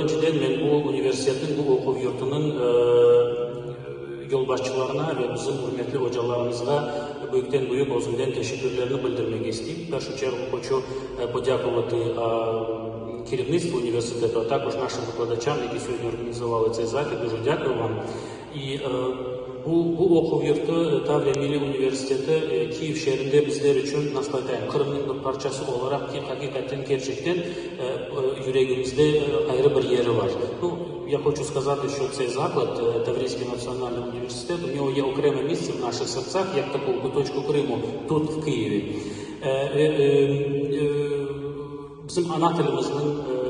Önceden ben bu üniversitetin, bu okul yurtunun e, yolbaşçılarına ve bizim hürmetli hocalarımızga büyükten büyük özümden teşekkürlerini bildirmek isteyim. В першу чергу хочу е, подякувати керівництву університету, а також нашим викладачам, які сьогодні організували цей захід. Дуже дякую вам. І е, bu, bu okul yurtu e, Tavriye Milli Üniversiteti e, Kiev şehrinde bizler için nasıl diyeyim, Kırım'ın bir parçası olarak ki hakikaten gerçekten e, e, yüreğimizde e, ayrı bir yeri var. Ну, я хочу сказати, що цей заклад, е, Таврійський національний університет, у нього є окреме місце в наших серцях, як такого куточку Криму, тут, в Києві. Е, е, е, е, bizim ana tilimizin, e,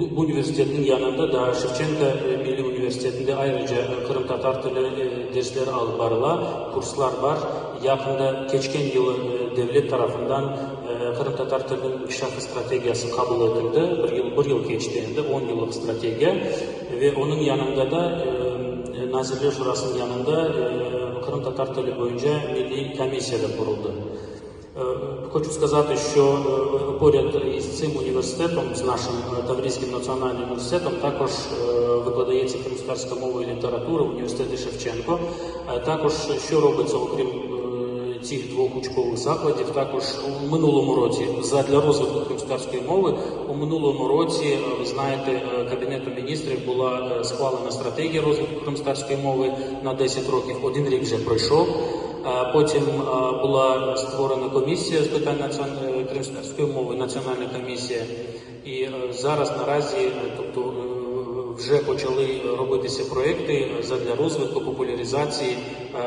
bu, bu üniversitetin yanında da Şevçenko e, Milli Üniversitesi'nde ayrıca e, Kırım Tatar Tili e, dersleri alıp barıla, kurslar var. Yakında geçken yılı e, devlet tarafından e, Kırım Tatar Tili'nin inkişafı stratejisi kabul edildi. Bir yıl, bir yıl geçtiğinde 10 yıllık strateji ve onun yanında da e, Nazirler Şurası'nın yanında e, Kırım Tatar Tili boyunca Milli Komisya da kuruldu. Е, Хочу сказати, що е, поряд із цим університетом, з нашим е, Таврійським національним університетом, також викладається кримськарська мова і література в університеті Шевченко. Також що робиться, окрім цих двох учбових закладів, також у минулому році задля розвитку кримськарської мови у минулому році, ви знаєте, Кабінетом міністрів була схвалена стратегія розвитку кримськарської мови на 10 років. Один рік вже пройшов. Потім була створена комісія з питань націон- е, кримської мови, національна комісія. І е, зараз наразі, е, тобто вже почали робитися проекти для розвитку популяризації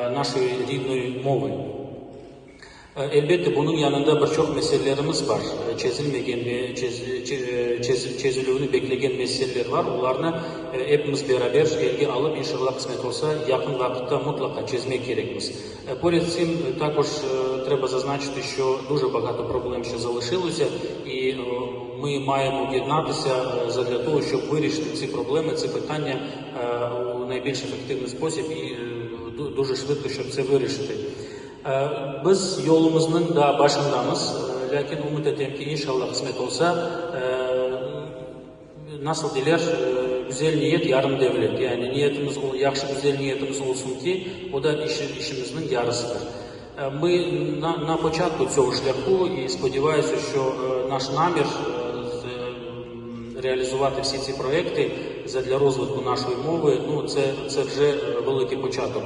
нашої рідної мови. Elbette bunun yanında birçok meselelerimiz var. Çözülmegen çöz, çö- çöz- çözülüğünü bekleyen meseleler var. Onlarını e, hepimiz beraber elge alıp inşallah kısmet olsa yakın vakitte mutlaka çözmek gerekміз. Е, Поряд з цим також треба зазначити, що дуже багато проблем ще залишилося, і е, ми маємо об'єднатися е, для того, щоб вирішити ці проблеми, ці питання е, у найбільш ефективний спосіб і дуже швидко, щоб це вирішити. Ee, Biz yolumuzun da başındamız. Ee, Lakin umut ederim ki inşallah kısmet olsa e, nasıl diler e, güzel niyet yarım devlet. Yani niyetimiz ol- yaxşı güzel niyetimiz olsun ki o da işi, işimizin yarısıdır. Е, Ми на, початку цього шляху і сподіваюся, що е, наш намір е, е, реалізувати всі ці проекти задля розвитку нашої мови, ну це, вже е, великий початок.